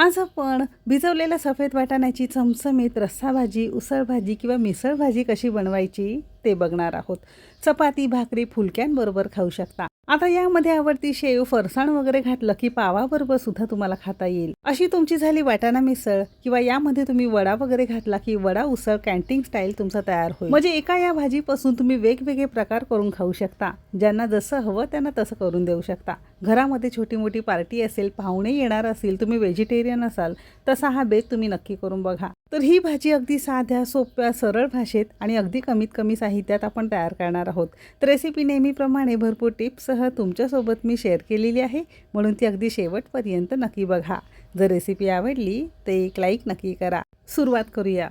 आज आपण भिजवलेल्या सफेद वाटाण्याची चमचमीत रस्सा भाजी उसळ भाजी किंवा मिसळ भाजी कशी बनवायची ते बघणार आहोत. चपाती भाकरी फुलक्यांबरोबर खाऊ शकता. आता यामध्ये आवडती शेव फरसाण वगैरे घातलं की पावाबरोबर सुद्धा तुम्हाला खाता येईल. अशी तुमची झाली वाटाणा मिसळ किंवा यामध्ये तुम्ही वडा वगैरे घातला की वडा उसळ कॅन्टीन स्टाईल तुमचा तयार होईल. म्हणजे एका या भाजीपासून तुम्ही वेगवेगळे प्रकार करून खाऊ शकता. ज्यांना जसं हवं त्यांना तसं करून देऊ शकता. घरामध्ये छोटी मोठी पार्टी असेल पाहुणे येणार असेल तुम्ही व्हेजिटेरियन असाल तसा हा बेत तुम्ही नक्की करून बघा. तर ही भाजी अगदी साध्या सोप्या सरळ भाषेत आणि अगदी कमीत कमी साहित्यात आपण तयार करणार आहोत. तर रेसिपी नेहमीप्रमाणे भरपूर टिप्ससह तुमच्यासोबत मी शेअर केलेली आहे. म्हणून ती अगदी शेवटपर्यंत नक्की बघा. जर रेसिपी आवडली तर एक लाईक नक्की करा. सुरुवात करूया.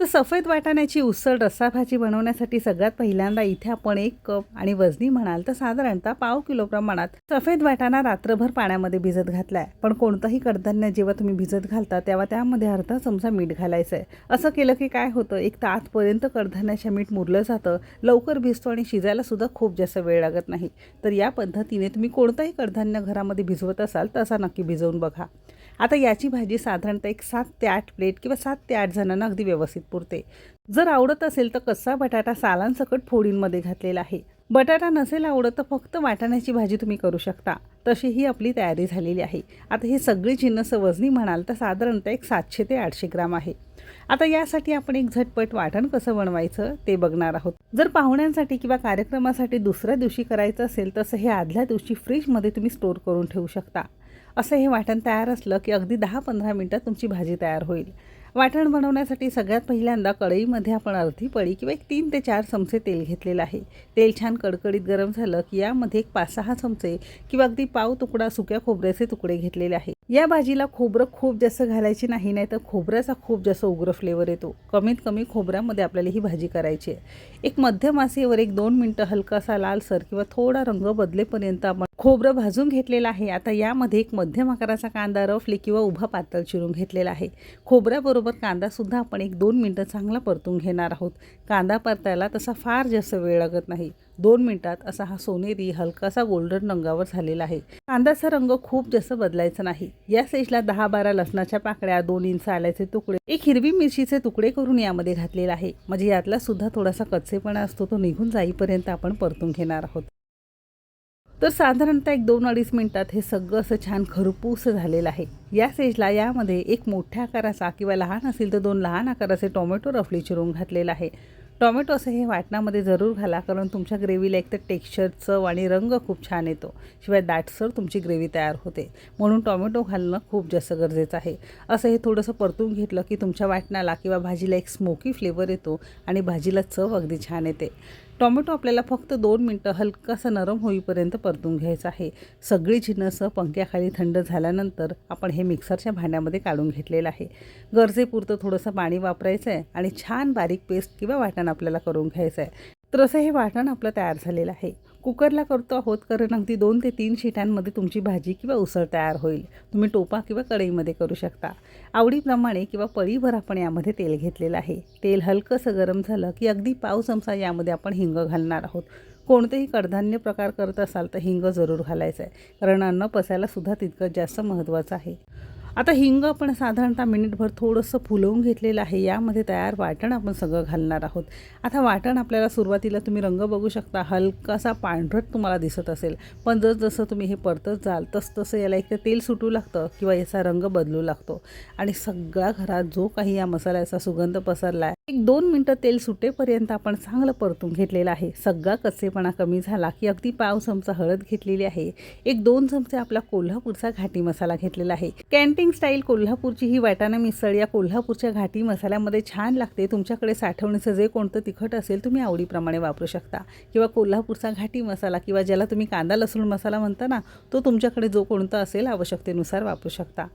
तर सफेद वाटाण्याची उसळ रस्साभाजी बनवण्यासाठी सगळ्यात पहिल्यांदा इथे आपण एक कप आणि वजनी म्हणाल तर साधारणतः पाव किलो प्रमाणात सफेद वाटाणा रात्रभर पाण्यामध्ये भिजत घातलाय. पण कोणतंही कडधान्य जेव्हा तुम्ही भिजत घालता तेव्हा त्यामध्ये अर्धा चमचा मीठ घालायचं आहे असं केलं की काय होतं? एक तासपर्यंत कडधान्याच्या मीठ मुरलं जातं लवकर भिजतो आणि शिजायला सुद्धा खूप जास्त वेळ लागत नाही. तर या पद्धतीने तुम्ही कोणतंही कडधान्य घरामध्ये भिजवत असाल तसा नक्की भिजवून बघा. आता याची भाजी साधारणतः एक सात ते आठ प्लेट किंवा सात ते आठ जणांना अगदी व्यवस्थित पुरते. जर आवडत असेल तर कच्चा बटाटा सालांसकट फोडींमध्ये घातलेला आहे. बटाटा नसेल आवडत तर फक्त वाटाण्याची भाजी तुम्ही करू शकता. तशी ही आपली तयारी झालेली आहे. आता हे सगळी जिन्नस वजनी म्हणाल तर साधारणतः एक सातशे ते आठशे ग्राम आहे. आता यासाठी आपण एक झटपट वाटण कसं बनवायचं ते बघणार आहोत. जर पाहुण्यांसाठी किंवा कार्यक्रमासाठी दुसऱ्या दिवशी करायचं असेल तसं हे आदल्या दिवशी फ्रीजमध्ये तुम्ही स्टोअर करून ठेवू शकता. असं हे वाटण तयार असलं की अगदी दहा पंधरा मिनटात तुमची भाजी तयार होईल. वाटण बनवण्यासाठी सगळ्यात पहिल्यांदा कढईमध्ये आपण अर्धी पळी किंवा एक तीन ते चार चमचे तेल घेतलेलं आहे. तेल छान कडकडीत गरम झालं की यामध्ये एक पाच सहा चमचे किंवा अगदी पाव तुकडा सुक्या खोबऱ्याचे तुकडे घेतलेले आहे. या भाजीला खोबरं खूप जास्त घालायची नाही नाही तर खोबऱ्याचा खूप जास्त उग्र फ्लेवर येतो. कमीत कमी खोबऱ्यामध्ये आपल्याला ही भाजी करायची आहे. एक मध्यम आसेवर एक दोन मिनटं हलकासा लालसर किंवा थोडा रंग बदलेपर्यंत आपण खोबरं भाजून घेतलेलं आहे. आता यामध्ये एक मध्यम आकाराचा कांदा रफली किंवा उभा पातळ चिरून घेतलेला आहे. खोबऱ्याबरोबर कांदासुद्धा आपण एक दोन मिनटं चांगला परतून घेणार आहोत. कांदा परतायला तसा फार जास्त वेळ लागत नाही. दोन मिनटात असा हा सोनेरी हलकासा गोल्डन रंगावर झालेला आहे. कांद्याचा रंग खूप जास्त बदलायचा नाही. या स्टेजला दहा बारा लसणाच्या पाकळ्या दोन इंच आल्याचे तुकडे एक हिरवी मिरचीचे तुकडे करून यामध्ये घातलेला आहे. म्हणजे यातला सुद्धा थोडासा कच्चेपणा असतो तो निघून जाईपर्यंत आपण परतून घेणार आहोत. तर साधारणतः एक दोन अडीच मिनटात हे सगळं असं छान खरपूस झालेलं आहे. या स्टेजला यामध्ये एक मोठ्या आकाराचा किंवा लहान असेल तर दोन लहान आकाराचे टोमॅटो रफली चिरून घातलेला आहे. टोमॅटो असं हे वाटणामध्ये जरूर घाला कारण तुमच्या ग्रेव्हीला एक तर टेक्स्चर चव आणि रंग खूप छान येतो. शिवाय दाटसर तुमची ग्रेव्ही तयार होते. म्हणून टोमॅटो घालणं खूप जास्त गरजेचं आहे. असं हे थोडंसं परतून घेतलं की तुमच्या वाटणाला किंवा भाजीला एक स्मोकी फ्लेवर येतो आणि भाजीला चव अगदी छान येते. टोमॅटो आपल्याला फक्त दोन मिनटं हलकासा नरम होईपर्यंत परतून घ्यायचं आहे. सगळी जिनसं पंख्याखाली थंड झाल्यानंतर आपण हे मिक्सरच्या भांड्यामध्ये काढून घेतलेलं आहे. गरजेपुरतं थोडंसं पाणी वापरायचं आहे आणि छान बारीक पेस्ट किंवा वाटण आपल्याला करून घ्यायचं आहे. तर असं हे वाटण आपलं तयार झालेलं आहे. कुकरला करतो आहोत कारण अगदी दोन ते तीन शिट्यांमध्ये तुमची भाजी किंवा उसळ तयार होईल. तुम्ही टोपा किंवा कढईमध्ये करू शकता. आवडीप्रमाणे किंवा पळीभर आपण यामध्ये तेल घेतलेलं आहे. तेल हलकंसं गरम झालं की अगदी पाव चमचा यामध्ये आपण हिंग घालणार आहोत. कोणतेही कडधान्य प्रकार करत असाल तर हिंग जरूर घालायचं आहे कारण अन्न पसायलासुद्धा तितकं जास्त महत्त्वाचं आहे. आता हिंग आपण साधारणतः मिनिटभर थोडंसं फुलवून घेतलेलं आहे. यामध्ये तयार वाटण आपण सगळं घालणार आहोत. आता वाटण आपल्याला सुरुवातीला तुम्ही रंग बघू शकता. हलकासा पांढरट तुम्हाला दिसत असेल. पण जसजसं तुम्ही हे परतत जाल तसतसं याला एक तेल सुटू लागतं किंवा याचा रंग बदलू लागतो. आणि सगळ्या घरात जो काही या मसाल्याचा सुगंध पसरला आहे एक दोन मिनटं तेल सुटेपर्यंत आपण चांगलं परतून घेतलेलं आहे. सगळा कच्चेपणा कमी झाला की अगदी पाव चमचा हळद घेतलेली आहे. एक दोन चमचे आपला कोल्हापूरचा घाटी मसाला घेतलेला आहे. कॅन्टीन स्टाईल कोल्हापूरची ही वाटाणा मिसळ या कोल्हापूरच्या घाटी मसाल्यामध्ये छान लागते. तुमच्याकडे साठवणीचं जे कोणतं तिखट असेल तुम्ही आवडीप्रमाणे वापरू शकता. किंवा कोल्हापूरचा घाटी मसाला किंवा ज्याला तुम्ही कांदा लसूण मसाला म्हणता ना तो तुमच्याकडे जो कोणता असेल आवश्यकतेनुसार वापरू शकता.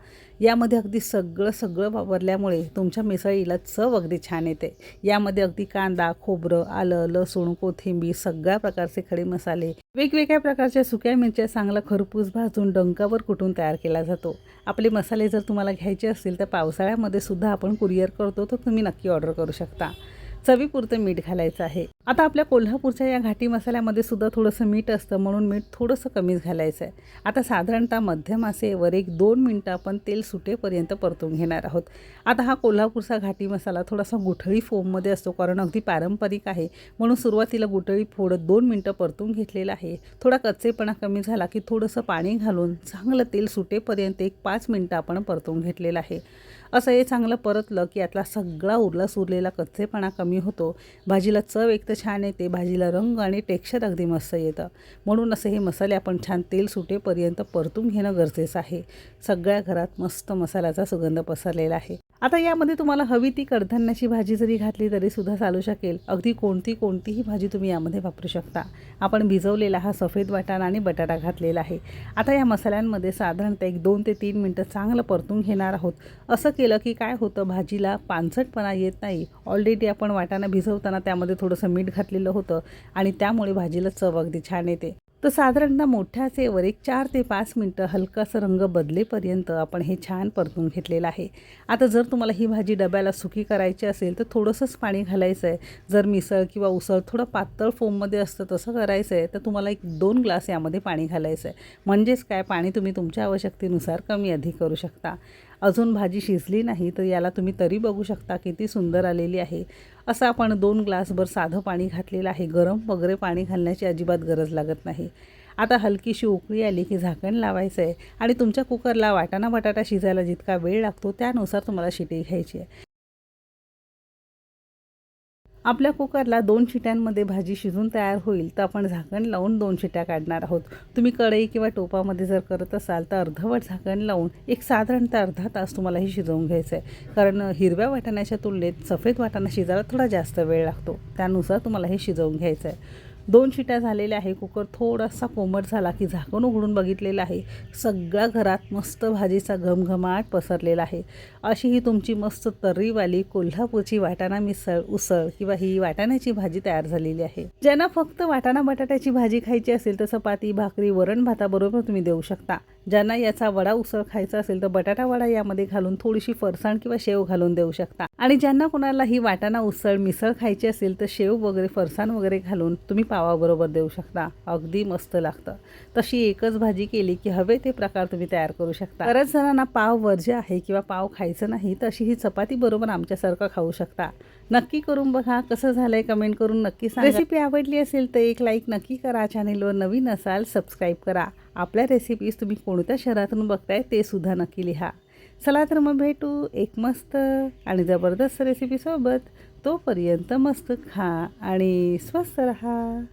यामध्ये अगदी सगळं सगळं वापरल्यामुळे तुमच्या मिसळीला चव अगदी छान येते. यामध्ये अगदी कांदा खोबरं आलं लसूण कोथिंबीर सगळ्या प्रकारचे खडे मसाले वेगवेगळ्या प्रकारच्या सुक्या मिरच्या चांगला खरपूस भाजून डंकावर कुटून तयार केला जातो. आपले मसाले जर तुम्हाला घ्यायचे असतील तर पावसाळ्यामध्ये सुद्धा आपण कुरिअर करतो तर तुम्ही नक्की ऑर्डर करू शकता. चवीपुरतं मीठ घालायचं आहे. आता आपल्या कोल्हापूरच्या या घाटी मसाल्यामध्ये सुद्धा थोडंसं मीठ असतं म्हणून मीठ थोडंसं कमीच घालायचं आहे आता साधारणतः मध्यम आसेवर एक दोन मिनटं आपण तेल सुटेपर्यंत परतून घेणार आहोत. आता हा कोल्हापूरचा घाटी मसाला थोडासा गुठळी फोममध्ये असतो कारण अगदी पारंपरिक आहे. म्हणून सुरुवातीला गुठळी फोडत दोन मिनटं परतून घेतलेला आहे. थोडा कच्चेपणा कमी झाला की थोडंसं पाणी घालून चांगलं तेल सुटेपर्यंत एक पाच मिनटं आपण परतून घेतलेलं आहे. असं हे चांगलं परतलं की यातला सगळा उरला सुरलेला कच्चेपणा कमी होतो. भाजीला चव एक तर छान येते भाजीला रंग आणि टेक्स्चर अगदी मस्त येतं. म्हणून असं हे मसाले आपण छान तेल सुटेपर्यंत परतून घेणं गरजेचं आहे. सगळ्या घरात मस्त मसाल्याचा सुगंध पसरलेला आहे. आता यामध्ये तुम्हाला हवी ती कडधान्याची भाजी जरी घातली तरी सुद्धा चालू शकेल. अगदी कोणती कोणतीही भाजी तुम्ही यामध्ये वापरू शकता. आपण भिजवलेला हा सफेद वाटाणा आणि बटाटा घातलेला आहे. आता या मसाल्यांमध्ये साधारणतः एक दोन ते तीन मिनटं चांगलं परतून घेणार आहोत. असं केलं की काय होतं भाजीला पानसटपणा येत नाही. ऑलरेडी आपण वाटाणा भिजवताना त्यामध्ये थोडंसं मीठ घातलेलं होतं आणि त्यामुळे भाजीला चव अगदी छान येते. तर साधारणतः मोठ्या आचेवर एक चार ते पाच मिनटं हलकासा रंग बदलेपर्यंत आपण हे छान परतून घेतलेलं आहे. आता जर तुम्हाला ही भाजी डब्याला सुकी करायची असेल तर थोडंसंच पाणी घालायचं आहे. जर मिसळ किंवा उसळ थोडं पातळ फोममध्ये असतं तसं करायचं आहे तर तुम्हाला एक दोन ग्लास यामध्ये पाणी घालायचं आहे. म्हणजेच काय? पाणी तुम्ही तुमच्या आवश्यकतेनुसार कमी अधिक करू शकता. अजून भाजी शिजली नाही तर याला तुम्ही तरी बघू शकता किती सुंदर आलेली आहे. असं आपण दोन ग्लासभर साधं पाणी घातलेलं आहे. गरम वगैरे पाणी घालण्याची अजिबात गरज लागत नाही. आता हलकीशी उकळी आली की झाकण लावायचं आहे. आणि तुमच्या कुकरला वाटाणा बटाटा शिजायला जितका वेळ लागतो त्यानुसार तुम्हाला शिटी घ्यायची आहे. आपल्या कुकरला दोन शिट्यांमध्ये भाजी शिजून तयार होईल तर आपण झाकण लावून दोन शिट्या काढणार आहोत. तुम्ही कढई किंवा टोपामध्ये जर करत असाल तर अर्धवट झाकण लावून एक साधारणतः अर्धा तास तुम्हाला हे शिजवून घ्यायचं आहे कारण हिरव्या वाटाण्याच्या तुलनेत सफेद वाटाणा शिजायला थोडा जास्त वेळ लागतो. त्यानुसार तुम्हाला हे शिजवून घ्यायचं आहे दोन शिट्या झालेल्या आहे. कुकर थोडासा कोमट झाला की झाकण उघडून बघितलेलं आहे. सगळ्या घरात मस्त भाजीचा घमघमाट पसरलेला आहे. अशी ही तुमची मस्त तर्रीवाली कोल्हापूरची वाटाणा मिसळ उसळ किंवा ही वाटाण्याची भाजी तयार झालेली आहे. ज्यांना फक्त वाटाणा बटाट्याची भाजी खायची असेल तर चपाती भाकरी वरण भाताबरोबर तुम्ही देऊ शकता. ज्यांना याचा वडा उसळ खायचा असेल तर बटाटा वडा यामध्ये घालून थोडीशी फरसाण किंवा शेव घालून देऊ शकता. आणि ज्यांना कोणाला ही वाटाणा उसळ मिसळ खायची असेल तर शेव वगैरे फरसाण वगैरे घालून तुम्ही पावाबरोबर देऊ शकता. अगदी मस्त लागतं. तशी एकच भाजी केली की हवे ते प्रकार तुम्ही तयार करू शकता. बऱ्याच जणांना पाव वर्ज्य आहे किंवा पाव खायचं नाही तर अशी ही चपाती बरोबर आमच्यासारखं खाऊ शकता. नक्की करून बघा कसं झालंय कमेंट करून नक्की सांगा. रेसिपी आवडली असेल तर एक लाईक नक्की करा. चॅनेलवर नवीन असाल सबस्क्राईब करा. आपल्या रेसिपीज तुम्ही कोणत्या शहरातून बघताय ते सुद्धा नक्की लिहा. चला तर मग भेटू एक मस्त आणि जबरदस्त रेसिपीसोबत तोपर्यंत मस्त खा आणि स्वस्त रहा.